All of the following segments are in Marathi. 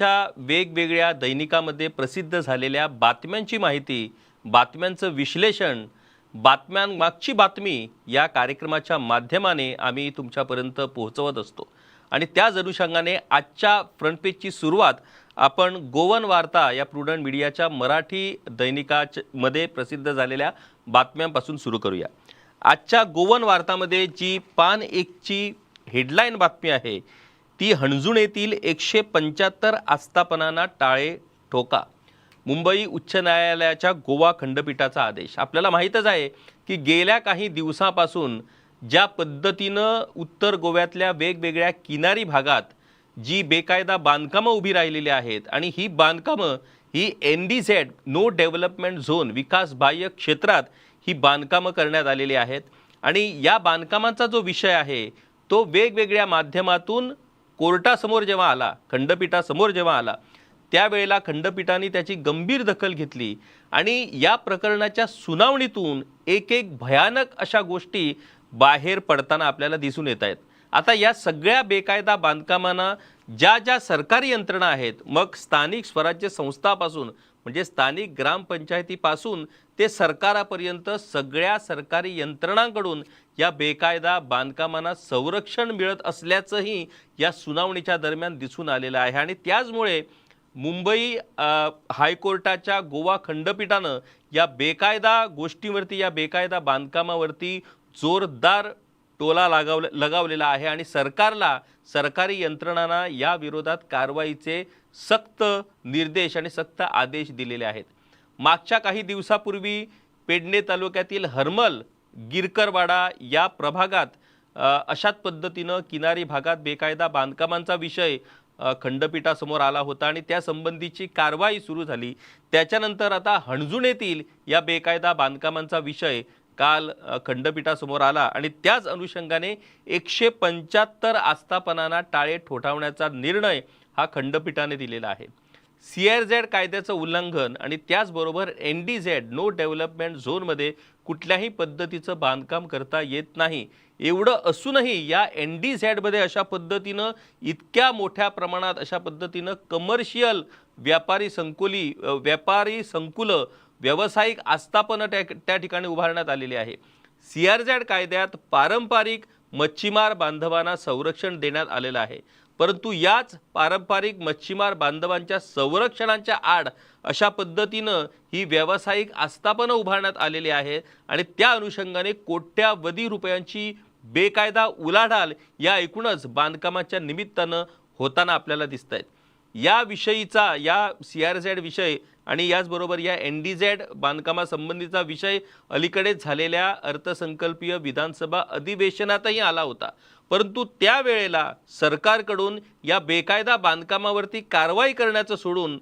त्या वेगवेगळ्या दैनिकामध्ये प्रसिद्ध झालेल्या बातम्यांची माहिती बातम्यांचं विश्लेषण बातम्यांमागची बातमी या कार्यक्रमाच्या माध्यमाने आम्ही तुमच्यापर्यंत पोहोचवत असतो. आणि त्याच अनुषंगाने आजच्या फ्रंट पेजची सुरुवात आपण गोवन वार्ता या प्रुडंट मीडियाच्या मराठी दैनिकामध्ये प्रसिद्ध झालेल्या बातम्यांपासून सुरू करूया. आजच्या गोवन वार्तामध्ये जी पान एकची हेडलाईन बातमी आहे ती हणजूण येथील एकशे पंच्याहत्तर आस्थापनांना टाळे ठोका. मुंबई उच्च न्यायालयाच्या गोवा खंडपीठाचा आदेश. आपल्याला माहीतच आहे की गेल्या काही दिवसापासून ज्या पद्धतीनं उत्तर गोव्यातल्या वेगवेगळ्या किनारी भागात जी बेकायदा बांधकामं उभी राहिलेली आहेत आणि ही बांधकामं ही N D Z no development zone विकास बाह्य क्षेत्रात ही बांधकामं करण्यात आलेली आहेत. आणि या बांधकामाचा जो विषय आहे तो वेगवेगळ्या माध्यमातून कोर्टासमोर जेव्हा आला खंडपीठासमोर जेव्हा आला त्यावेळेला खंडपीठाने त्याची गंभीर दखल घेतली आणि या प्रकरणाच्या सुनावणीतून एक एक भयानक अशा गोष्टी बाहेर पडताना आपल्याला दिसून येत आहेत. आता या सगळ्या बेकायदा बांधकामांना ज्या ज्या सरकारी यंत्रणा आहेत मग स्थानिक स्वराज्य संस्थापासून म्हणजे स्थानिक ग्रामपंचायतीपासून ते सरकारापर्यंत सगळ्या सरकारी यंत्रणांकडून या बेकायदा बांधकामांना संरक्षण मिळत असल्याचंही या सुनावणीच्या दरम्यान दिसून आलेलं आहे. आणि त्याचमुळे मुंबई हायकोर्टाच्या गोवा खंडपीठानं या बेकायदा गोष्टीवरती या बेकायदा बांधकामावरती जोरदार टोला लगाव लगावलेला आहे. आणि सरकारला सरकारी यंत्रणांना या विरोधात कारवाईचे सक्त निर्देश आणि सक्त आदेश दिलेले आहेत. मागच्या काही दिवसापूर्वी पेडणे तालुक्यातील हरमल गिरकरवाडा या प्रभागात अशाच पद्धतीनं किनारी भागात बेकायदा बांधकामांचा विषय खंडपीठासमोर आला होता आणि त्या संबंधीची कारवाई सुरू झाली. त्याच्यानंतर आता हणजूण येथील या बेकायदा बांधकामांचा विषय काल खंडपीठासमोर आला आणि त्याच अनुषंगाने एकशे पंच्याहत्तर आस्थापनांना टाळे ठोठावण्याचा निर्णय हा खंडपीठाने दिलेला आहे. सी आर झेड कायद्याचं उल्लंघन आणि त्याचबरोबर N D Z no development झोनमध्ये कुठल्याही पद्धतीचं बांधकाम करता येत नाही. एवढं असूनही या एन डी झॅडमध्ये अशा पद्धतीनं इतक्या मोठ्या प्रमाणात अशा पद्धतीनं कमर्शियल व्यापारी संकुली व्यापारी संकुलं व्यावसायिक आस्थापनं त्या त्या ठिकाणी उभारण्यात आलेली आहे. सी आर झॅड कायद्यात पारंपरिक मच्छीमार बांधवांना संरक्षण देण्यात आलेलं आहे. परंतु याच पारंपरिक मच्छीमार बांधवांच्या संरक्षणाच्या आड अशा पद्धतीनं ही व्यावसायिक आस्थापनं उभारण्यात आलेली आहे आणि त्या अनुषंगाने कोट्यावधी रुपयांची बेकायदा उलाढाल या एकूणच बांधकामाच्या निमित्तानं होताना आपल्याला दिसत आहेत या विषयीचा या सी आर झेड विषय आणि याचबरोबर या एन डी झेड बांधकामासंबंधीचा विषय अलीकडेच झालेल्या अर्थसंकल्पीय विधानसभा अधिवेशनातही आला होता. परंतु त्यावेळेला सरकारकडून या बेकायदा बांधकामावरती कारवाई करण्याचं सोडून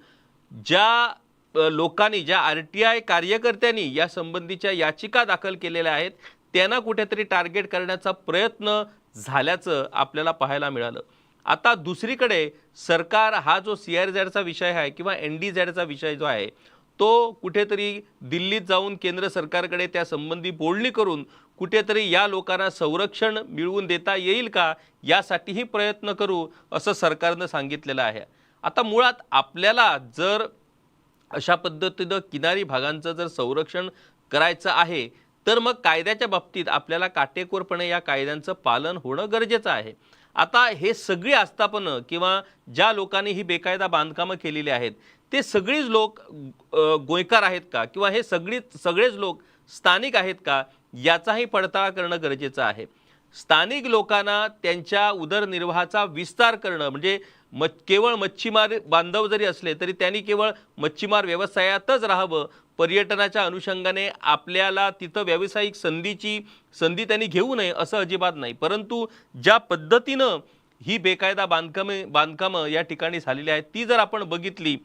ज्या लोकांनी ज्या आर टी आय कार्यकर्त्यांनी या संबंधीच्या याचिका दाखल केलेल्या आहेत त्यांना कुठेतरी टार्गेट करण्याचा प्रयत्न झाल्याचं आपल्याला पाहायला मिळालं. आता दुसरीकडे सरकार हा जो सी आर झेडचा विषय आहे किंवा एन डी झेडचा विषय जो आहे तो कुठेतरी दिल्लीत जाऊन केंद्र सरकारकडे त्या संबंधी बोलणी करून कुठेतरी या लोकांना संरक्षण मिळवून देता येईल का यासाठीही प्रयत्न करू असं सरकारनं सांगितलेलं आहे. आता मुळात आपल्याला जर अशा पद्धतीनं किनारी भागांचं जर संरक्षण करायचं आहे तर मग कायद्याच्या बाबतीत आपल्याला काटेकोरपणे या कायद्यांचं पालन होणं गरजेचं आहे. आता हे सगळी आस्थापनं किंवा ज्या लोकांनी ही बेकायदा बांधकामं केलेली आहेत ते सगळीच लोक गोयकार आहेत का? किंवा हे सगळी सगळेच लोक स्थानिक आहेत का? याचाही पडताळा करणं गरजेचं आहे. स्थानिक लोकांना त्यांच्या उदरनिर्वाहाचा विस्तार करणं म्हणजे म केवळ मच्छीमार बांधव जरी असले तरी त्यांनी केवळ मच्छीमार व्यवसायातच राहावं. पर्यटनाच्या अनुषंगाने आपल्याला तिथं व्यावसायिक संधीची संधी त्यांनी घेऊ नये असं अजिबात नाही. परंतु ज्या पद्धतीनं ही बेकायदा बांधकामे बांधकामं या ठिकाणी झालेली आहेत ती जर आपण बघितली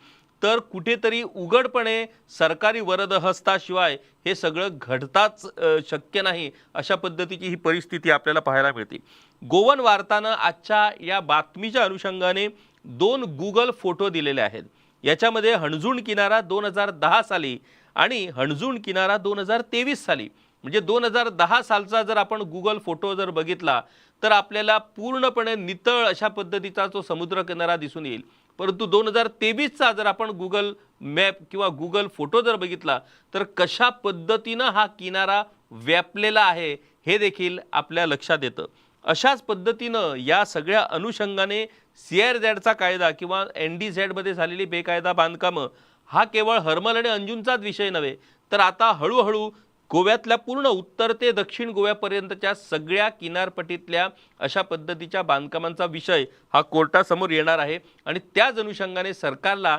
तर कुठेतरी उघडपणे सरकारी वरदहस्ताशिवाय हे सगळं घडताच शक्य नाही अशा पद्धतीची ही परिस्थिती आपल्याला पाहायला मिळते. गोवन वार्तानं आजच्या या बातमीच्या अनुषंगाने दोन गुगल फोटो दिलेले आहेत. याच्यामध्ये हणजूण किनारा दोन हजार दहा साली आणि हणजूण किनारा दोन हजार तेवीस साली. म्हणजे दोन हजार दहा सालचा जर आपण गुगल फोटो जर बघितला तर आपल्याला पूर्णपणे नितळ अशा पद्धतीचा तो समुद्र किनारा दिसून येईल. परंतु दोन हजार तेवीसचा जर आपण गुगल मॅप किंवा गुगल फोटो जर बघितला तर कशा पद्धतीनं हा किनारा व्यापलेला आहे हे देखील आपल्या लक्षात येतं. अशाच पद्धतीनं या सगळ्या अनुषंगाने सी आर झॅडचा कायदा किंवा एन डी झॅडमध्ये झालेली बेकायदा बांधकामं हा केवळ हरमल आणि अंजुनचाच विषय नव्हे तर आता हळूहळू गोव्यातल्या पूर्ण उत्तर ते दक्षिण गोव्यापर्यंतच्या सगळ्या किनारपट्टीतल्या अशा पद्धतीच्या बांधकामांचा विषय हा कोर्टासमोर येणार आहे आणि त्याच अनुषंगाने सरकारला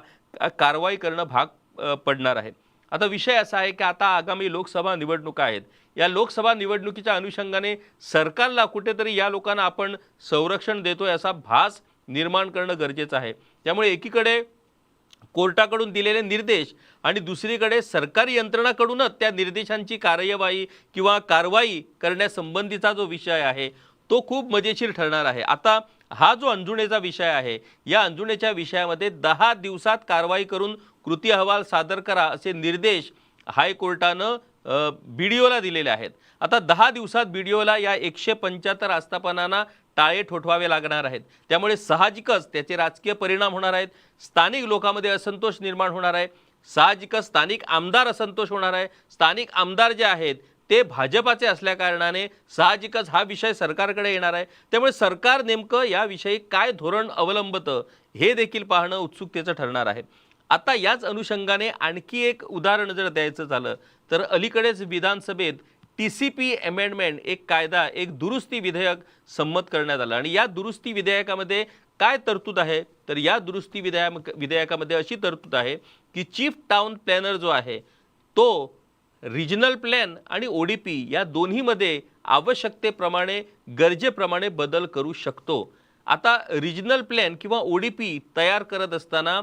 कारवाई करणं भाग पडणार आहे. आता विषय असा आहे की आता आगामी लोकसभा निवडणुका आहेत. या लोकसभा निवडणुकीच्या अनुषंगाने सरकारला कुठेतरी या लोकांना आपण संरक्षण देतोय असा भास निर्माण करणं गरजेचं आहे. त्यामुळे एकीकडे कोर्टाकडून दिलेले निर्देश आणि दुसरीकडे सरकारी यंत्रणाकडूनच त्या निर्देशांची कार्यवाही किंवा कारवाई करण्यासंबंधीचा जो विषय आहे तो खूप मजेशीर ठरणार आहे. आता हा जो अंजुणेचा विषय आहे या अंजुणेच्या विषयामध्ये दहा दिवसात कारवाई करून कृती अहवाल सादर करा असे निर्देश हायकोर्टानं बी डी ओला दिलेले आहेत. आता दहा दिवसात बी डी ओला या एकशे पंच्याहत्तर आस्थापनांना टाळे ठोठवावे लागणार आहेत. त्यामुळे साहजिकच त्याचे राजकीय परिणाम होणार आहेत. स्थानिक लोकांमध्ये असंतोष निर्माण होणार आहे. साहजिकच स्थानिक आमदार असंतोष होणार आहे. स्थानिक आमदार जे आहेत ते भाजपाचे असल्याकारणाने साहजिकच हा विषय सरकारकडे येणार आहे. त्यामुळे सरकार नेमकं याविषयी काय धोरण अवलंबतं हे देखील पाहणं उत्सुकतेचं ठरणार आहे. आता याच अनुषंगाने आणखी एक उदाहरण जर द्यायचं झालं तर अलीकडेच विधानसभेत टी सी पी अमेंडमेंट एक कायदा एक दुरुस्ती विधेयक संमत करण्यात आलं. आणि या दुरुस्ती विधेयकामध्ये काय तरतूद आहे? तर या दुरुस्ती विधेयक विधेयकामध्ये अशी तरतूद आहे की चीफ टाऊन प्लॅनर जो आहे तो रिजनल प्लॅन आणि ओ डी पी या दोन्हीमध्ये आवश्यकतेप्रमाणे गरजेप्रमाणे बदल करू शकतो. आता रिजनल प्लॅन किंवा ओ डी पी तयार करत असताना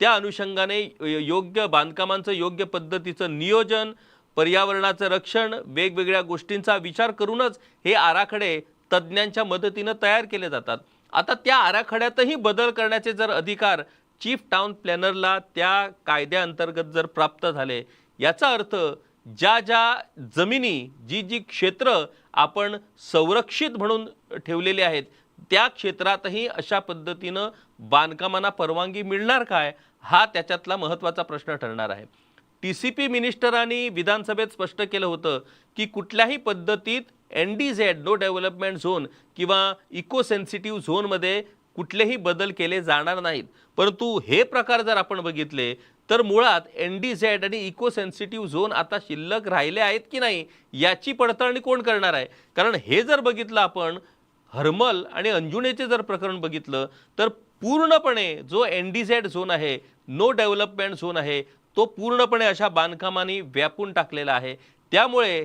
त्या अनुषंगाने योग्य बांधकामांचं योग्य पद्धतीचं नियोजन पर्यावरणाचं रक्षण वेगवेगळ्या गोष्टींचा विचार करूनच हे आराखडे तज्ज्ञांच्या मदतीनं तयार केले जातात. आता त्या आराखड्यातही बदल करण्याचे जर अधिकार चीफ टाऊन प्लॅनरला त्या कायद्याअंतर्गत जर प्राप्त झाले याचा अर्थ ज्या ज्या जमिनी जी जी क्षेत्र आपण संरक्षित म्हणून ठेवलेले आहेत त्या क्षेत्रातही अशा पद्धतीनं बांधकामांना परवानगी मिळणार काय हा त्याच्यातला महत्त्वाचा प्रश्न ठरणार आहे. टी सी पी मिनिस्टरांनी विधानसभेत स्पष्ट केलं होतं की कुठल्याही पद्धतीत N D Z no development zone किंवा इको सेन्सिटिव्ह झोनमध्ये कुठलेही बदल केले जाणार नाहीत. परंतु हे प्रकार जर आपण बघितले तर मुळात एन डी झेड आणि इको सेन्सिटिव्ह झोन आता शिल्लक राहिले आहेत की नाही याची पडताळणी कोण करणार आहे? कारण हे जर बघितलं आपण हर्मल आणि अंजुनेचे जर प्रकरण बघितलं तर पूर्णपणे जो एन डी झेड झोन आहे नो डेव्हलपमेंट झोन आहे तो पूर्णपणे अशा बांधकामांनी व्यापून टाकलेला आहे. त्यामुळे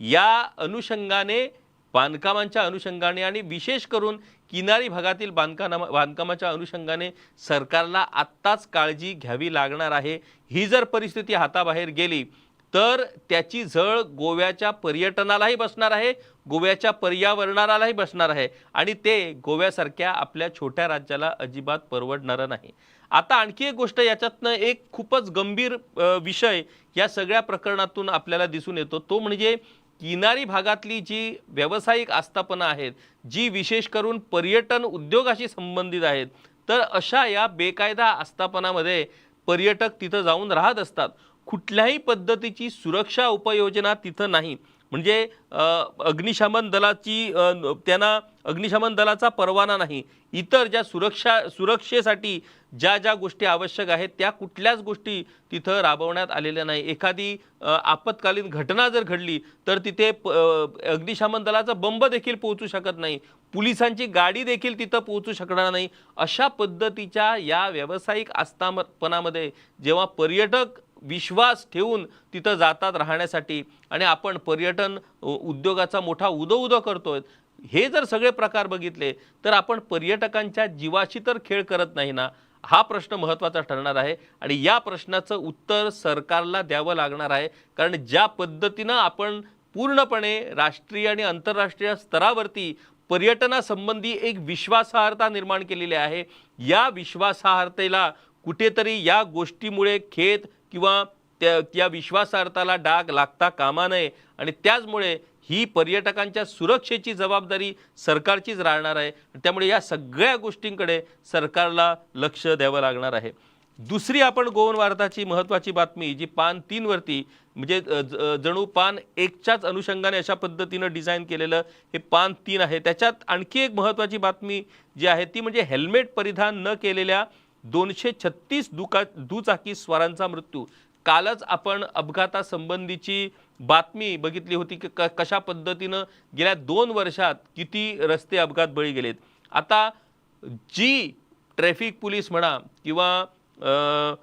या अनुषंगाने बांधकामांच्या अनुषंगाने आणि विशेष करून किनारी भागातील बांधकामा बांधकामाच्या अनुषंगाने सरकारला आत्ताच काळजी घ्यावी लागणार आहे. ही जर परिस्थिती हाताबाहेर गेली तर त्याची झळ गोव्याच्या पर्यटनालाही बसणार आहे गोव्याच्या पर्यावरणालाही बसणार आहे आणि ते गोव्यासारख्या आपल्या छोट्या राज्याला अजिबात परवडणारं नाही. आता आणखी एक गोष्ट याच्यातनं एक खूपच गंभीर विषय या सगळ्या प्रकरणातून आपल्याला दिसून येतो. तो म्हणजे किनारी भागातली जी व्यावसायिक आस्थापना आहेत जी विशेष करून पर्यटन उद्योगाशी संबंधित आहेत तर अशा या बेकायदा आस्थापनामध्ये पर्यटक तिथं जाऊन राहत असतात. कुठल्याही पद्धतीची सुरक्षा उपाययोजना तिथं नाही. म्हणजे अग्निशमन दलाची त्यांना अग्निशमन दलाचा परवाना नाही. इतर ज्या सुरक्षा सुरक्षेसाठी ज्या ज्या गोष्टी आवश्यक आहेत त्या कुठल्याच गोष्टी तिथं राबवण्यात आलेल्या नाही. एखादी आपत्कालीन घटना जर घडली तर तिथे प- अग्निशमन दलाचा बंब देखील पोहोचू शकत नाही. पोलिसांची गाडी देखील तिथं पोहोचू शकणार नाही. अशा पद्धतीच्या या व्यावसायिक आस्थापनामध्ये जेव्हा पर्यटक विश्वास ठेवून तिथं जातात राहण्यासाठी. आणि आपण पर्यटन उद्योगाचा मोठा उदो उदो करतोय. हे जर सगळे प्रकार बघितले तर आपण पर्यटकांच्या जीवाशी तर खेळ करत नाही ना? हा प्रश्न महत्त्वाचा ठरणार आहे. आणि या प्रश्नाचं उत्तर सरकारला द्यावं लागणार आहे. कारण ज्या पद्धतीनं आपण पूर्णपणे राष्ट्रीय आणि आंतरराष्ट्रीय स्तरावरती पर्यटनासंबंधी एक विश्वासार्हता निर्माण केलेली आहे या विश्वासार्हतेला कुठेतरी या गोष्टीमुळे खेत किंवा त्या त्या विश्वासार्थाला डाग लागता कामा नये आणि त्याचमुळे ही पर्यटकांच्या सुरक्षेची जबाबदारी सरकारचीच राहणार आहे. त्यामुळे या सगळ्या गोष्टींकडे सरकारला लक्ष द्यावं लागणार आहे. दुसरी आपण गोवन वार्ताची महत्त्वाची बातमी जी पान तीनवरती म्हणजे ज- जणू पान एकच्याच अनुषंगाने अशा पद्धतीनं डिझाईन केलेलं हे पान तीन आहे. त्याच्यात आणखी एक महत्त्वाची बातमी जी आहे ती म्हणजे हेल्मेट परिधान न केलेल्या दोनशे छत्तीस दुका दुचाकी स्वारांचा मृत्यू. कालच आपण अपघातासंबंधीची बातमी बघितली होती की क कशा पद्धतीनं गेल्या दोन वर्षात किती रस्ते अपघात बळी गेलेत. आता जी ट्रॅफिक पोलीस म्हणा किंवा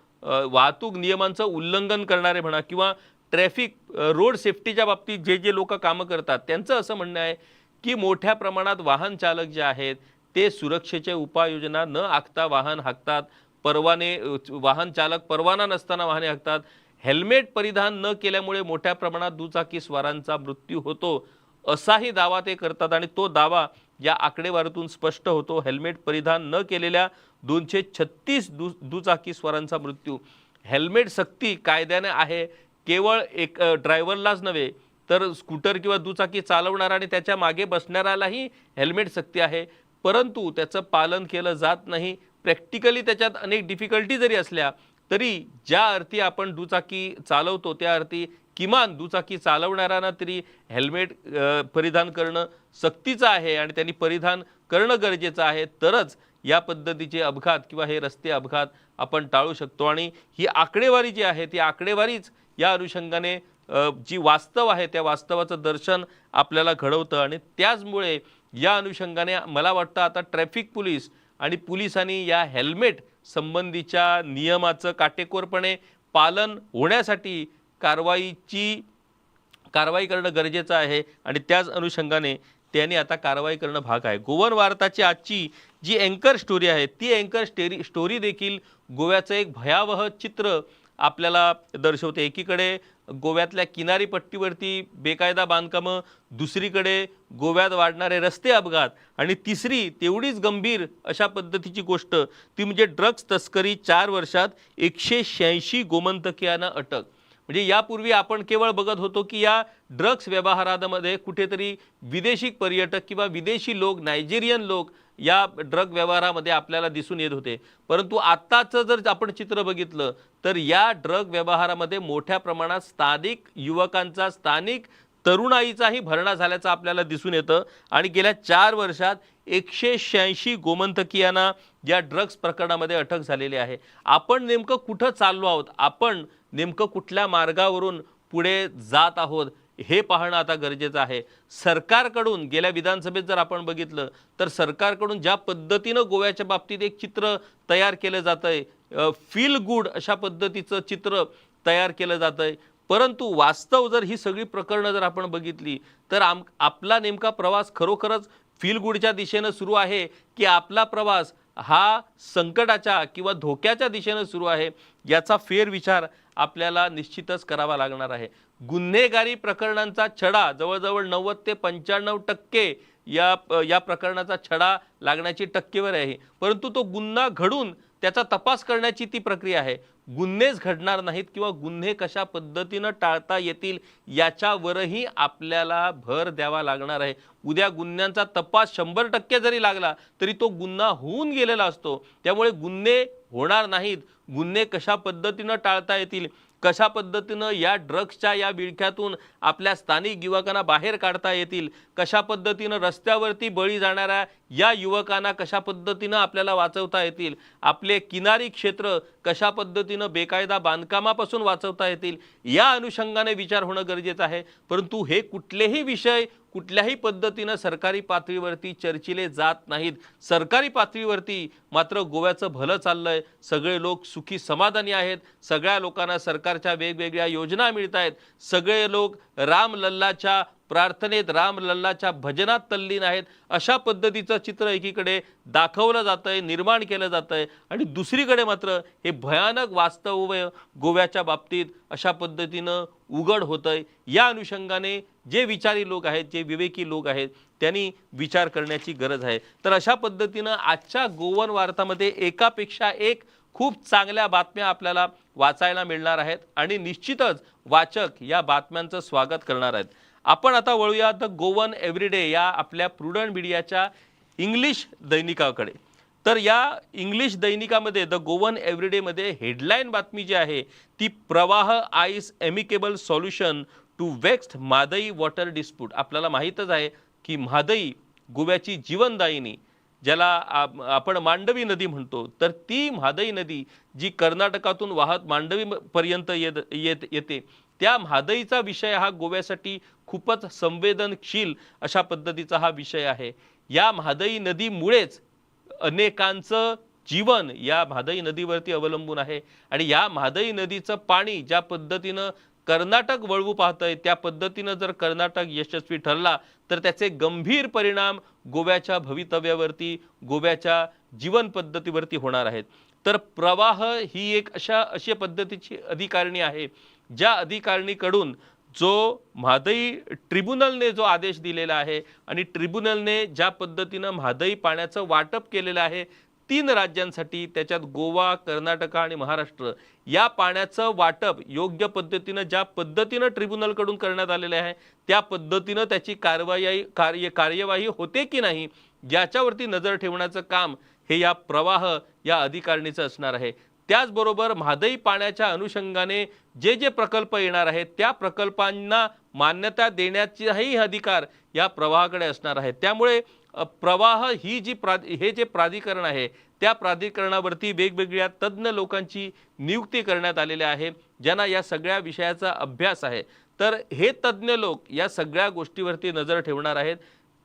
वाहतूक नियमांचं उल्लंघन करणारे म्हणा किंवा ट्रॅफिक रोड सेफ्टीच्या बाबतीत जे जे लोक कामं करतात त्यांचं असं म्हणणं आहे की मोठ्या प्रमाणात वाहन चालक जे आहेत ते सुरक्षेच्या उपाययोजना न आखता वाहन हाकतात परवाने वाहन चालक परवाना नसताना वाहने हाकतात. हेल्मेट परिधान न केल्यामुळे मोठ्या प्रमाणात दुचाकी स्वारांचा मृत्यू होतो असाही दावा ते करतात आणि तो दावा या आकडेवारीतून स्पष्ट होतो. हेल्मेट परिधान न केलेल्या दोनशे छत्तीस दु दुचाकी स्वारांचा मृत्यू. हेल्मेट सक्ती कायद्याने आहे केवळ एक ड्रायव्हरलाच नव्हे तर स्कूटर किंवा दुचाकी चालवणारा आणि त्याच्यामागे बसणाऱ्यालाही हेल्मेट सक्ती आहे. परंतु त्याचं पालन केलं जात नाही. प्रॅक्टिकली त्याच्यात अनेक डिफिकल्टी जरी असल्या तरी ज्या अर्थी आपण दुचाकी चालवतो त्या अर्थी किमान दुचाकी चालवणाऱ्यांना तरी हेल्मेट परिधान करणं सक्तीचं आहे आणि त्यांनी परिधान करणं गरजेचं आहे. तरच या पद्धतीचे अपघात किंवा हे रस्ते अपघात आपण टाळू शकतो. आणि ही आकडेवारी जी आहे ती आकडेवारीच या अनुषंगाने जी वास्तव आहे त्या वास्तवाचं दर्शन आपल्याला घडवतं. आणि त्याचमुळे या अनुषंगाने मला वाटतं आता ट्रॅफिक पोलीस आणि पोलिसांनी या हेल्मेट संबंधीच्या नियमाचं काटेकोरपणे पालन होण्यासाठी कारवाईची कारवाई करणं गरजेचं आहे आणि त्याच अनुषंगाने त्यांनी आता कारवाई करणं भाग आहे. गोवन वार्ताची आजची जी अँकर स्टोरी आहे ती अँकर स्टेरी स्टोरी देखील गोव्याचं एक भयावह चित्र आपल्याला दर्शवते. एकीकडे गोव्यातल्या किनारी पट्टीवरती बेकायदा बांधकामं दुसरीकडे गोव्यात वाढणारे रस्ते अपघात आणि तिसरी तेवढीच गंभीर अशा पद्धतीची गोष्ट ती म्हणजे ड्रग्ज तस्करी चार वर्षात एकशे शहाऐंशी गोमंतकीयांना अटक. म्हणजे यापूर्वी आपण केवळ बघत होतो की या ड्रग्स व्यवहारामध्ये कुठेतरी विदेशी पर्यटक किंवा विदेशी लोक नायजेरियन लोक या ड्रग व्यवहारामध्ये आपल्याला दिसून येत होते. परंतु आत्ताचं जर आपण चित्र बघितलं तर या ड्रग व्यवहारामध्ये मोठ्या प्रमाणात स्थानिक युवकांचा स्थानिक तरुणाईचाही भरणा झाल्याचं आपल्याला दिसून येतं. आणि गेल्या चार वर्षात एकशे शहाऐंशी गोमंतकीयांना या ड्रग्स प्रकरणामध्ये अटक झालेली आहे. आपण नेमकं कुठं चाललो आहोत? आपण नेमकं कुठल्या मार्गावरून पुढे जात आहोत? हे पाहणं आता गरजेचं आहे. सरकारकडून गेल्या विधानसभेत जर आपण बघितलं तर सरकारकडून ज्या पद्धतीनं गोव्याच्या बाबतीत एक चित्र तयार केलं जातं आहे फील गुड अशा पद्धतीचं चित्र तयार केलं जातं आहे परंतु वास्तव जर ही सगळी प्रकरणं जर आपण बघितली तर आम आपला नेमका प्रवास खरोखरच फील गुडच्या दिशेनं सुरू आहे की आपला प्रवास हा संकटाच्या किंवा धोक्याच्या दिशेनं सुरू आहे याचा फेरविचार आपल्याला निश्चितच करावा लागणार आहे. गुन्हेगारी प्रकरणांचा छडा जवळजवळ नव्वद ते पंच्याण्णव टक्के या या प्रकरणाचा छडा लागण्याची टक्केवारी आहे. परंतु तो गुन्हा घडून त्याचा तपास करण्याची ती प्रक्रिया आहे. गुन्हेच घडणार नाहीत किंवा गुन्हे कशा पद्धतीनं टाळता येतील याच्यावरही आपल्याला भर द्यावा लागणार आहे. उद्या गुन्ह्यांचा तपास शंभर टक्के जरी लागला तरी तो गुन्हा होऊन गेलेला असतो. त्यामुळे गुन्हे होणार नाहीत. गुन्हे कशा पद्धतीनं टाळता येतील? कशा पद्धतीनं या ड्रग्सच्या या विळख्यातून आपल्या स्थानिक युवकांना बाहेर काढता येतील? कशा पद्धतीनं रस्त्यावरती बळी जाणाऱ्या या युवकांना कशा पद्धतीनं आपल्याला वाचवता येतील? आपले किनारी क्षेत्र कशा पद्धतीनं बेकायदा बांधकामापासून वाचवता येतील या अनुषंगाने विचार होणं गरजेचं आहे. परंतु हे कुठलेही विषय कुठल्याही पद्धतीनं सरकारी पातळीवरती चर्चिले जात नाहीत. सरकारी पातळीवरती मात्र गोव्याचं भलं चाललंय. सगळे लोक सुखी समाधानी आहेत. सगळ्या लोकांना सरकारच्या वेगवेगळ्या योजना मिळत आहेत सगळे लोक राम लल्लाच्या प्रार्थनेत राम लल्लाच्या भजनात तल्लीन आहेत. अशा पद्धतीचं चित्र एकीकडे दाखवलं जातं आहे निर्माण केलं जातं आहे आणि दुसरीकडे मात्र हे भयानक वास्तव्य गोव्याच्या बाबतीत अशा पद्धतीनं उघड होतं आहे या अनुषंगाने जे विचारी लोक आहेत जे विवेकी लोक आहेत त्यांनी विचार करण्याची गरज आहे. तर अशा पद्धतीनं आजच्या गोवन वार्तामध्ये एकापेक्षा एक खूप चांगल्या बातम्या आपल्याला वाचायला मिळणार आहेत आणि निश्चितच वाचक या बातम्यांचं स्वागत करणार आहेत. आपण आता वळूया द गोवन एव्हरीडे या आपल्या प्रुडंट मीडियाच्या इंग्लिश दैनिकाकडे. तर या इंग्लिश दैनिकामध्ये द गोवन एव्हरीडेमध्ये हेडलाईन बातमी जी आहे ती Prawaah eyes amicable solution to vexed Mhadei water dispute. आपल्याला माहीतच आहे की म्हादई गोव्याची जीवनदायिनी ज्याला आपण मांडवी नदी म्हणतो तर ती म्हादई नदी जी कर्नाटकातून वाहत मांडवीपर्यंत येत येत येते त्या म्हादईचा विषय हा गोव्यासाठी खूपच संवेदनशील अशा पद्धतीचा हा विषय आहे. या म्हादई नदीमुळेच अनेकांचं जीवन या म्हादई नदीवरती अवलंबून आहे आणि या म्हादई नदीचं पाणी ज्या पद्धतीनं कर्नाटक वळवू पाहतंय त्या पद्धतीनं जर कर्नाटक यशस्वी ठरला तर त्याचे गंभीर परिणाम गोव्याच्या भवितव्यावरती गोव्याच्या जीवन पद्धतीवरती होणार आहेत. तर प्रवाह ही एक अशा अशा पद्धतीची अधिकारिणी आहे ज्या अधिकारिणीकडून जो म्हादई ट्रिब्युनलने जो आदेश दिलेला आहे आणि ट्रिब्युनलने ज्या पद्धतीनं म्हादई पाण्याचं वाटप केलेलं आहे तीन राज्यांसाठी त्याच्यात गोवा कर्नाटक आणि महाराष्ट्र या पाण्याचं वाटप योग्य पद्धतीनं ज्या पद्धतीनं ट्रिब्युनलकडून करण्यात आलेलं आहे त्या पद्धतीनं त्याची कारवाई कार्य कार्यवाही होते की नाही याच्यावरती नजर ठेवण्याचं काम हे या प्रवाह या अधिकारणीचं असणार आहे. त्याचबरोबर म्हादई पाण्याच्या अनुषंगाने जे जे प्रकल्प येणार आहेत त्या प्रकल्पांना मान्यता देण्याचाही अधिकार या प्रवाहाकडे असणार आहे. त्यामुळे प्रवाह ही जी प्रा हे जे प्राधिकरण आहे त्या प्राधिकरणावरती वेगवेगळ्या तज्ज्ञ लोकांची नियुक्ती करण्यात आलेली आहे ज्यांना या सगळ्या विषयाचा अभ्यास आहे. तर हे तज्ज्ञ लोक या सगळ्या गोष्टीवरती नजर ठेवणार आहेत.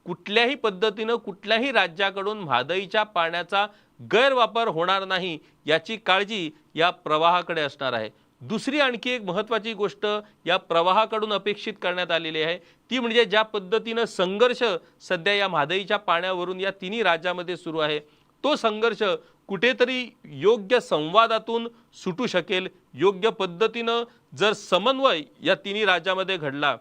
कुठल्याही पद्धतीनं कुठल्याही राज्याकडून म्हादईच्या पाण्याचा गैरवापर होणार नाही याची काळजी या प्रवाहाकडे असणार आहे. दुसरी आणखी एक महत्त्वाची गोष्ट या प्रवाहाकडून अपेक्षित करण्यात आलेली आहे. ती म्हणजे ज्या पद्धतीनं संघर्ष सध्या या म्हादईच्या पाण्यावरून या तिन्ही राज्यामध्ये सुरू आहे तो संघर्ष कुठेतरी योग्य संवादातून सुटू शकेल योग्य पद्धतीनं जर समन्वय या तिन्ही राज्यामध्ये घडला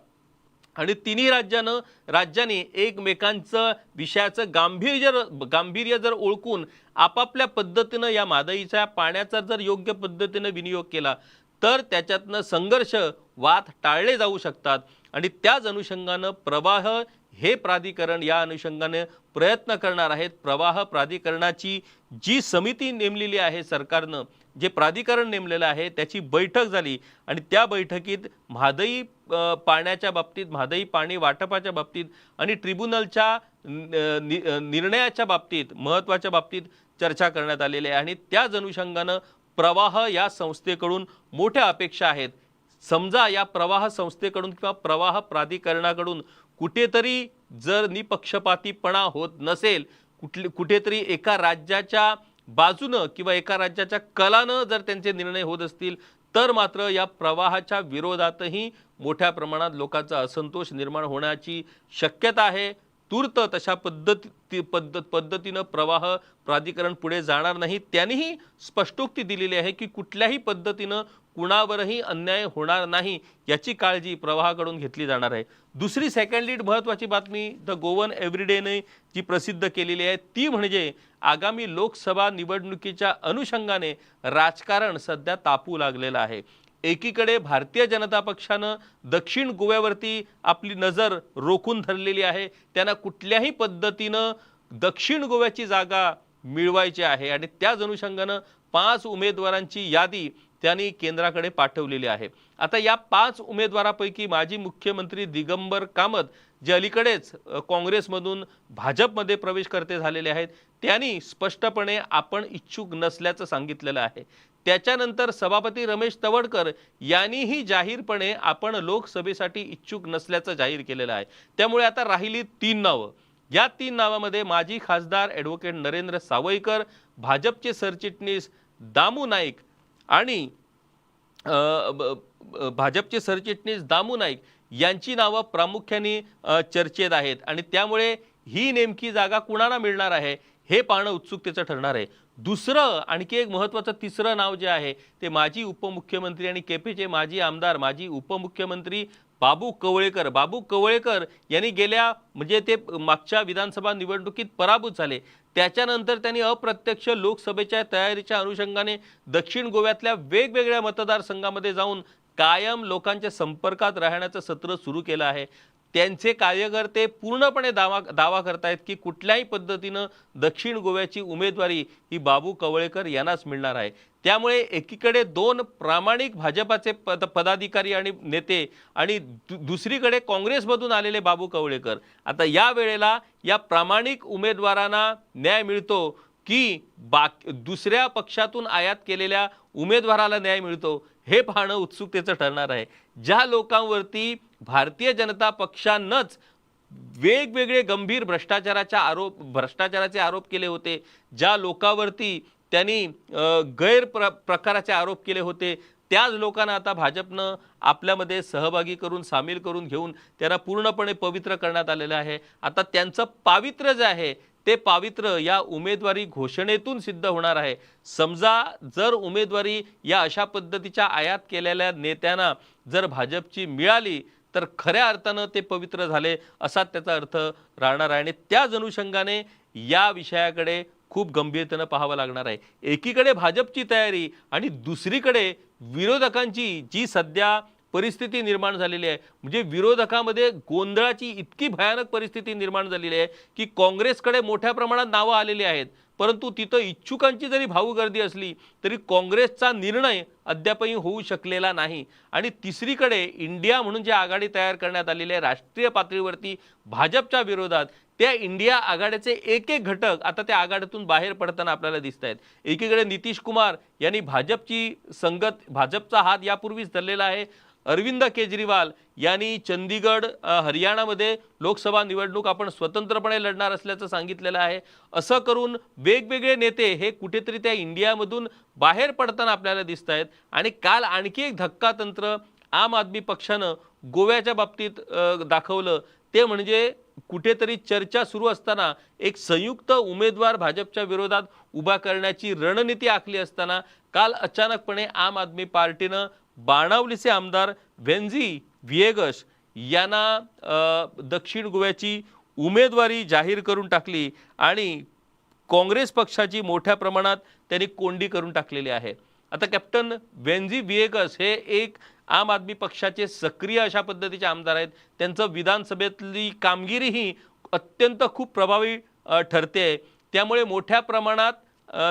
आणि तिन्ही राज्यानं राज्यांनी एकमेकांचं विषयाचं गांभीर्य जर गांभीर्य जर ओळखून आपापल्या पद्धतीनं या मादईच्या पाण्याचा जर योग्य पद्धतीनं विनियोग केला तर त्याच्यातनं संघर्ष वाद टाळले जाऊ शकतात. आणि त्याच अनुषंगानं प्रवाह हे प्राधिकरण या अनुषंगाने प्रयत्न करणार आहेत. प्रवाह प्राधिकरणाची जी समिती नेमलेली आहे सरकारनं जे प्राधिकरण नेमलेलं आहे त्याची बैठक झाली. आणि त्या बैठकीत म्हादई पाण्याच्या बाबतीत म्हादई पाणी वाटपाच्या बाबतीत आणि ट्रिब्युनलच्या नि- निर्णयाच्या बाबतीत महत्त्वाच्या बाबतीत चर्चा करण्यात आलेली आहे. आणि त्याच अनुषंगानं प्रवाह या संस्थेकडून मोठ्या अपेक्षा आहेत. समजा या प्रवाह संस्थेकडून किंवा प्रवाह प्राधिकरणाकडून कुठेतरी जर निपक्षपातीपणा होत नसेल कुठले कुठेतरी एका राज्याच्या बाजूनं किंवा एका राज्याच्या कलानं जर त्यांचे निर्णय होत असतील तर मात्र या प्रवाहाच्या विरोधातही मोठ्या प्रमाणात लोकांचा असंतोष निर्माण होण्याची शक्यता आहे. तूर्त तशा पद्धती पद्धत पद्धतीनं प्रवाह प्राधिकरण पुढे जाणार नाही. त्यांनीही स्पष्टोक्ती दिलेली आहे की कुठल्याही पद्धतीनं कुणावरही अन्याय होणार नाही याची काळजी प्रवाहाकडून घेतली जाणार आहे. दुसरी सेकंड लीड महत्त्वाची बातमी द गोवन एव्हरीडेने जी प्रसिद्ध केलेली आहे ती म्हणजे आगामी लोकसभा निवडणुकीच्या अनुषंगाने राजकारण सध्या तापू लागलेलं आहे. एकीकडे भारतीय जनता पक्षानं दक्षिण गोव्यावरती आपली नजर रोखून धरलेली आहे. त्यांना कुठल्याही पद्धतीनं दक्षिण गोव्याची जागा मिळवायची आहे आणि त्याच अनुषंगानं पाच उमेदवारांची यादी त्यांनी केंद्राकडे पाठवलेली आहे. आता या पाच उमेदवारापैकी माजी मुख्यमंत्री दिगंबर कामत जे अलीकडेच काँग्रेसमधून भाजपमध्ये प्रवेश करते झालेले आहेत त्यांनी स्पष्टपणे आपण इच्छुक नसल्याचं सांगितलेलं आहे. त्याच्यानंतर सभापती रमेश तवडकर यांनीही जाहीरपणे आपण लोकसभेसाठी इच्छुक नसल्याचं जाहीर केलेलं आहे. त्यामुळे आता राहिली तीन नावं. या तीन नावामध्ये माजी खासदार ॲडव्होकेट नरेंद्र सावईकर भाजपचे सरचिटणीस दामू नाईक आणि भाजपचे सरचिटणीस दामू नाईक यांची नावं प्रामुख्याने चर्चेत आहेत. आणि त्यामुळे ही नेमकी जागा कुणाला मिळणार आहे? हे पाहणं उत्सुकतेचं ठरणार आहे. दुसरं आणखी एक महत्त्वाचं तिसरं नाव जे आहे ते माजी उपमुख्यमंत्री आणि केपीचे माजी आमदार माजी उपमुख्यमंत्री बाबू कवळेकर. बाबू कवळेकर यांनी गेल्या म्हणजे ते मागच्या विधानसभा निवडणुकीत पराभूत झाले. त्याच्यानंतर त्यांनी अप्रत्यक्ष लोकसभेच्या तयारीच्या अनुषंगाने दक्षिण गोव्यातल्या वेगवेगळ्या मतदारसंघामध्ये जाऊन कायम लोकांच्या संपर्कात राहण्याचं सत्र सुरू केलं आहे. त्यांचे कार्यकर्ते पूर्णपणे दावा दावा करतायत की कुठल्याही पद्धतीनं दक्षिण गोव्याची उमेदवारी ही बाबू कवळेकर यांनाच मिळणार आहे. त्यामुळे एकीकडे दोन प्रामाणिक भाजपाचे पद पदाधिकारी आणि नेते आणि दु दुसरीकडे काँग्रेसमधून आलेले बाबू कवळेकर. आता या वेळेला या प्रामाणिक उमेदवारांना न्याय मिळतो की बाक दुसऱ्या पक्षातून आयात केलेल्या उमेदवाराला न्याय मिळतो हे पाहणं उत्सुकतेचं ठरणार आहे. ज्या लोकांवरती भारतीय जनता पक्षानंच वेगवेगळे गंभीर भ्रष्टाचाराच्या आरोप भ्रष्टाचाराचे आरोप केले होते ज्या लोकावरती त्यांनी गैर प्र प्रकाराचे आरोप केले होते त्याच लोकांना आता भाजपनं आपल्यामध्ये सहभागी करून सामील करून घेऊन त्यांना पूर्णपणे पवित्र करण्यात आलेलं आहे. आता त्यांचं पावित्र्य जे आहे ते पावित्र्य या उमेदवारी घोषणेतून सिद्ध होणार आहे. समजा जर उमेदवारी या अशा पद्धतीच्या आयात केलेल्या नेत्यांना जर भाजपची मिळाली तर खऱ्या अर्थानं ते पवित्र झाले असा त्याचा अर्थ राहणार आहे. आणि त्याच अनुषंगाने या विषयाकडे खूप गंभीरतेनं पाहावं लागणार आहे. एकीकडे भाजपची तयारी आणि दुसरीकडे विरोधकांची जी सध्या परिस्थिती निर्माण झालेली आहे. म्हणजे विरोधकामध्ये गोंधळाची इतकी भयानक परिस्थिती निर्माण झालेली आहे की काँग्रेसकडे मोठ्या प्रमाणात नावं आलेली आहेत. परंतु तिथं इच्छुकांची जरी भाऊ गर्दी असली तरी काँग्रेसचा निर्णय अद्यापही होऊ शकलेला नाही. आणि तिसरीकडे इंडिया म्हणून जी आघाडी तयार करण्यात आलेली आहे राष्ट्रीय पातळीवरती भाजपच्या विरोधात त्या इंडिया आघाडीचे एक एक घटक आता त्या आघाडीतून बाहेर पडताना आपल्याला दिसत आहेत. एकीकडे नितीश कुमार यांनी भाजपची संगत भाजपचा हात यापूर्वीच धरलेला आहे. अरविंद केजरीवाल यांनी चंदीगड हरियाणामध्ये लोकसभा निवडणूक आपण स्वतंत्रपणे लढणार असल्याचं सांगितलेलं आहे. असं करून वेगवेगळे नेते हे कुठेतरी त्या इंडियामधून बाहेर पडताना आपल्याला दिसत आहेत. आणि काल आणखी एक धक्का तंत्र आम आदमी पक्षानं गोव्याच्या बाबतीत दाखवलं. ते म्हणजे कुठेतरी चर्चा सुरू असताना एक संयुक्त उमेदवार भाजपच्या विरोधात उभा करण्याची रणनीती आखली असताना काल अचानकपणे आम आदमी पार्टीनं बाणावलीचे आमदार व्हेन्झी व्हिएगस यांना दक्षिण गोव्याची उमेदवारी जाहीर करून टाकली आणि काँग्रेस पक्षाची मोठ्या प्रमाणात त्यांनी कोंडी करून टाकलेली आहे. आता कॅप्टन वेन्झी विएगस हे एक आम आदमी पक्षाचे सक्रिय अशा पद्धतीचे आमदार आहेत. त्यांचं विधानसभेतली कामगिरीही अत्यंत खूप प्रभावी ठरते. त्यामुळे मोठ्या प्रमाणात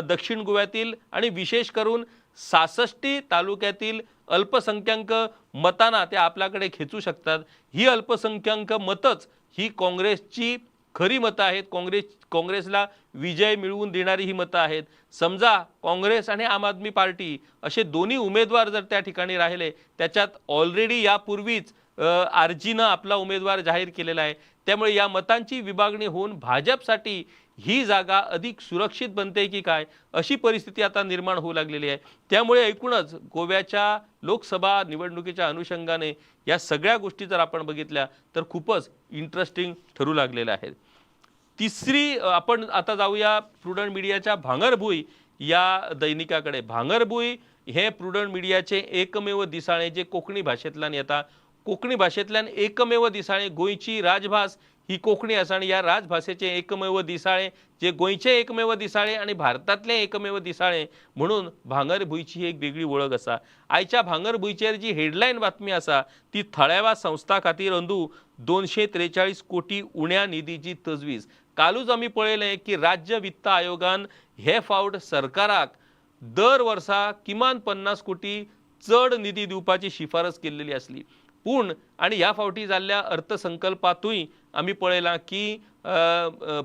दक्षिण गोव्यातील आणि विशेष करून सासष्टी तालुक्यातील अल्पसंख्याक मतांना ते आपल्याकडे खेचू शकतात. ही अल्पसंख्याक मतच ही काँग्रेसची खरी मतं आहेत. काँग्रेस काँग्रेसला विजय मिळवून देणारी ही मतं आहेत. समजा काँग्रेस आणि आम आदमी पार्टी असे दोन्ही उमेदवार जर त्या ठिकाणी राहिले त्याच्यात ऑलरेडी यापूर्वीच आरजीनं आपला उमेदवार जाहीर केलेला आहे. त्यामुळे या मतांची विभागणी होऊन भाजपसाठी ही जागा अधिक सुरक्षित बनते की काय? अशी परिस्थिती आता निर्माण होऊ लागलेली आहे. त्यामुळे एकूणच गोव्याच्या लोकसभा निवडणुकीच्या अनुषंगाने या सगळ्या गोष्टी जर आपण बघितल्या तर खूपच इंटरेस्टिंग ठरू लागलेल्या आहेत तिसरी आपण आता जाऊया प्रुडंट मीडियाच्या भांगरभुई या दैनिकाकडे. भांगरभुई हे प्रुडंट मीडियाचे एकमेव दिसाळे जे कोकणी भाषेतल्यान येता कोकणी भाषेतल्यान एकमेव दिसाळे गोंयची राजभास ही कोकणी आसा आणि या राजभाषेचे एकमेव दिसाळे जे गोंयचे एकमेव दिसाळे आणि भारतातले एकमेव दिसाळे म्हणून भांगरभुईची एक वेगळी वळख आसा आयच्या भांगरभुईचेर जी हेडलायन बातमी आसा ती थळाव्या संस्था खातीर अंदू दोनशे त्रेचाळीस कोटी उण्या निधीची तजवीज. कालूच आमी पळयलें की राज्य वित्त आयोगान हे फावट सरकाराक दर वर्सा किमान पन्नास कोटी चड निधी दिवपाची शिफारस केलेली आसली पूण आणि ह्या फावटी जाल्ल्या अर्थसंकल्पातूय आमी पळयलां की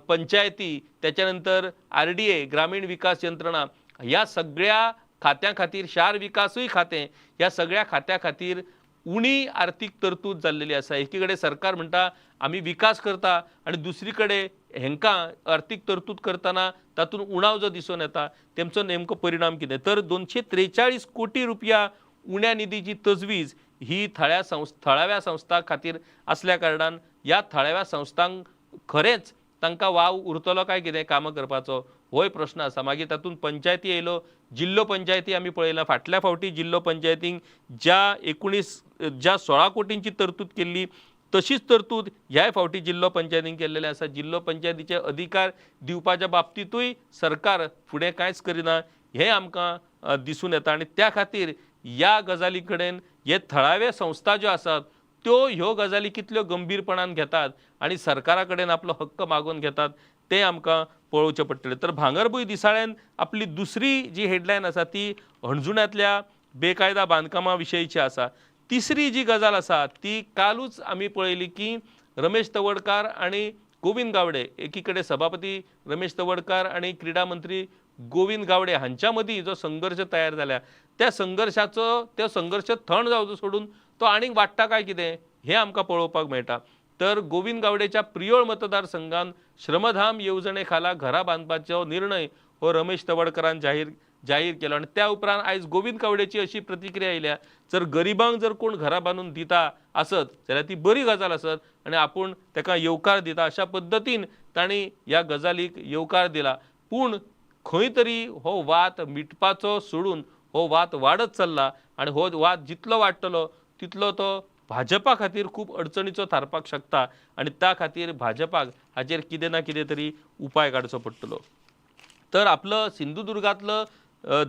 पंचायती त्याच्यानंतर आर डी ए ग्रामीण विकास यंत्रणा ह्या सगळ्या खात्यां खातीर शार विकासूय खातें ह्या सगळ्या खात्या खातीर उणी आर्थीक तरतूद जाल्लेली आसा एकीकडे सरकार म्हणटा आमी विकास करता आणि दुसरीकडे हेंकां आर्थीक तरतूद करतना तातूंत उणाव जो दिसून येता तेमचो नेमको परिणाम कितें? तर दोनशे त्रेचाळीस कोटी रुपया उण्या निधीची तजवीज ही थळ्या संस् थळाव्या संस्था खातीर असल्या कारणान ह्या थळाव्या संस्थांक खरेंच तांकां वाव उरतलो काय कितें कामां करपाचो? होय प्रश्न आसा. मागीर तातूंत पंचायती येयलो. जिल्लो पंचायती आमी पळयलां. फाटल्या फावटी जिल्लो पंचायतींक ज्या एकुणीस ज्या सोळा कोटींची तरतूद केल्ली तशीच तरतूद ह्याय फावटी जिल्लो पंचायतीन केल्लेले आसा. जिल्लो पंचायतीचे अधिकार दिवपाच्या बाबतींतूय सरकार फुडें कांयच करिना. हें आमकां दिसून येता. आनी त्या खातीर ह्या गजाली कडेन हे थळावे संस्था ज्यो आसात त्यो ह्यो गजाली कितल्यो गंभीरपणान घेतात आणि सरकारा कडेन आपलो हक्क मागून घेतात ते आमकां पळोवचें पडटलें. तर भांगरभूंय दिसाळ्यान आपली दुसरी जी हेडलायन आसा ती हणजुण्यांतल्या बेकायदा बांदकामा विशयीची आसा. तिसरी जी गजाल आसा ती कालूच आमी पळयली की रमेश तवडकार आणि गोविंद गावडे एकीकडे सभापती रमेश तवडकार आणि क्रीडा मंत्री गोविंद गावडे हांच्या मदीं जो संघर्श तयार जाल्या त्या संघर्शाचो तो संघर्श थंड जावचो सोडून तो आनीक वाडटा काय कितें? हें आमकां पळोवपाक मेळटा. तर गोविंद गावडेच्या प्रियोळ मतदारसंघान श्रमधाम येवजणे खाला घरां बांदपाचो निर्णय हो रमेश तवडकरान जाहीर जाहीर केलो. आनी त्या उपरांत आयज गोविंद गावडेची अशी प्रतिक्रिया आयल्या जर गरिबांक जर कोण घरां बांदून दिता आसत जाल्यार ती बरी गजाल आसत आनी आपूण ताका येवकार दिता. अशा पद्दतीन तांणी ह्या गजालीक येवकार दिला. पूण खंय तरी हो वाद मिटपाचो सोडून हो वाद वाडत चल्ला आनी हो वाद जितलो वाडटलो तितलो तो भाजपा खातीर खूब अडचणीचो थारपाक शकता आनी त्या खातीर भाजपाक हाचेर कितें ना कितें तरी उपाय काडचो पडटलो. तर आपलं सिंधुदुर्गातलं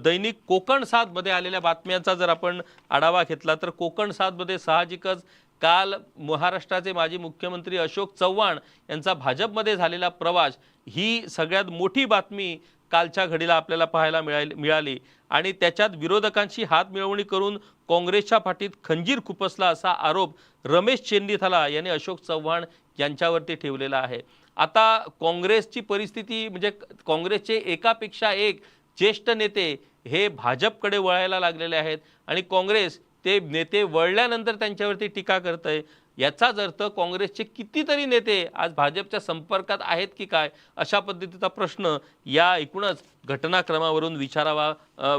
दैनिक कोकण सातमध्ये आलेल्या बातम्यांचा जर आपण आढावा घेतला तर कोकण सातमध्ये साहजिकच काल महाराष्ट्राचे माजी मुख्यमंत्री अशोक चव्हाण यांचा भाजपमध्ये झालेला प्रवास ही सगळ्यात मोठी बातमी कालच्या घडीला आपल्याला पाहायला मिळाली मिळाली. आणि त्याच्यात विरोधकांशी हात मिळवणी करून काँग्रेसच्या पाठीत खंजीर खुपसला असा आरोप रमेश चेन्नीथाला यांनी अशोक चव्हाण यांच्यावरती ठेवलेला आहे. आता काँग्रेसची परिस्थिती म्हणजे काँग्रेसचे एकापेक्षा एक ज्येष्ठ नेते हे भाजपकडे वळायला लागलेले आहेत. आणि काँग्रेस ते नेते वळल्यानंतर त्यांच्यावरती टीका करत आहे याचाच अर्थ काँग्रेसचे कितीतरी नेते आज भाजपच्या संपर्कात आहेत की काय अशा पद्धतीचा प्रश्न या एकूणच घटनाक्रमावरून विचारावा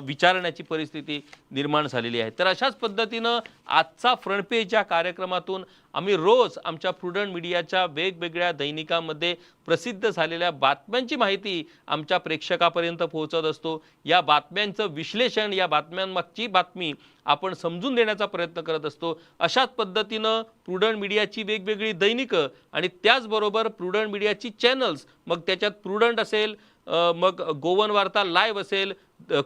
विचारण्याची परिस्थिती निर्माण झालेली आहे. तर अशाच पद्धतीनं आजचा फ्रंट पेज या कार्यक्रमातून आम्ही रोज आमच्या प्रुडंट मीडियाच्या वेगवेगळ्या दैनिकांमध्ये प्रसिद्ध झालेल्या बातम्यांची माहिती आमच्या प्रेक्षकापर्यंत पोहोचत असतो. या बातम्यांचं विश्लेषण या बातम्यांमागची बातमी आपण समजून देण्याचा प्रयत्न करत असतो. अशाच पद्धतीनं प्रुडंट मीडियाची वेगवेगळी दैनिकं आणि त्याचबरोबर प्रुडंट मीडियाची चॅनल्स मग त्याच्यात प्रुडंट असेल मग गोवन वार्ता लाईव्ह असेल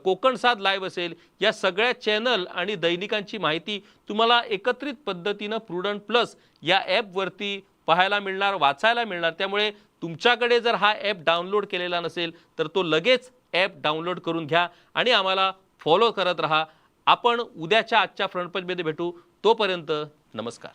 कोकण साध लाईव्ह असेल या सगळ्या चॅनल आणि दैनिकांची माहिती तुम्हाला एकत्रित पद्धतीनं प्रुडंट प्लस या ॲपवरती पाहायला मिळणार वाचायला मिळणार. त्यामुळे तुमच्याकडे जर हा ॲप डाउनलोड केलेला नसेल तर तो लगेच ॲप डाउनलोड करून घ्या आणि आम्हाला फॉलो करत राहा. आपण उद्याच्या आजच्या फ्रंटपेजमध्ये भेटू. तोपर्यंत नमस्कार.